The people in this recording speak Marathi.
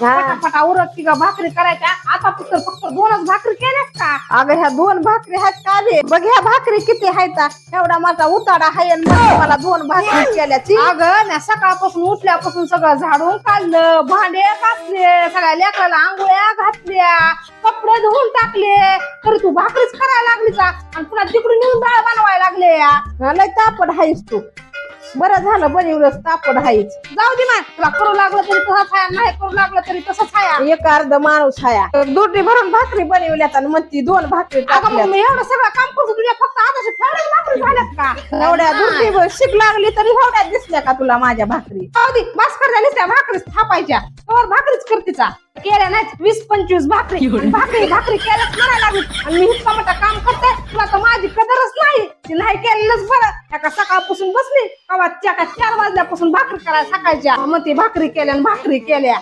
पटापटा उरत की ग भाकरी करायच्या? आता फक्त फक्त दोनच भाकरी केल्यास का? अगं ह्या दोन भाकरी आहेत का रे? बघ ह्या भाकरी किती आहेत एवढा माझा उताडा आहे आणि मला दोन भाकरी केल्याची अगं ना सकाळपासून उठल्यापासून सगळं झाडून काढलं भांडे घातले सगळ्या लेकराला आंघोळ्या घातल्या कपडे धुवून टाकले. तरी तू भाकरीच करायला लागली का आणि पुन्हा तिकडून येऊन डाळ बनवायला लागले या लय तापड हायस तू. बरं झालं बनवलंच तापड हायच जाऊ दे माय तुला करू लागलं तरी तसंच आहे नाही करू लागलं तरी तसंच आहे एक अर्ध माणूस हाया दुटी भरून भाकरी बनवल्यात आणि म्हणती दोन भाकरी अगं मग टाकल्यात. मी एवढं सगळं काम करतो तुझ्या फक्त आताशी फेवढ्याच भाकरी झाल्यात का? एवढ्या दुटी शिक लागली तरी एवढ्या दिसल्या का तुला माझ्या भाकरी? जाऊ दे बस कर झालीस त्या भाकरीच थापायच्या. तर भाकरीच करतीचा केल्या नाही वीस पंचवीस भाकरी. आणि भाकरी भाकरी केल्याच म्हणायला लागली. आणि मी इतका मोठा काम करते तुला तर माझी कदरच नाही. ती नाही केलेलंच बरं. एका सकाळपासून बसली. कवा का चार वाजल्यापासून भाकरी करायला सकाळच्या. मग ती भाकरी केल्या आणि भाकरी केल्या.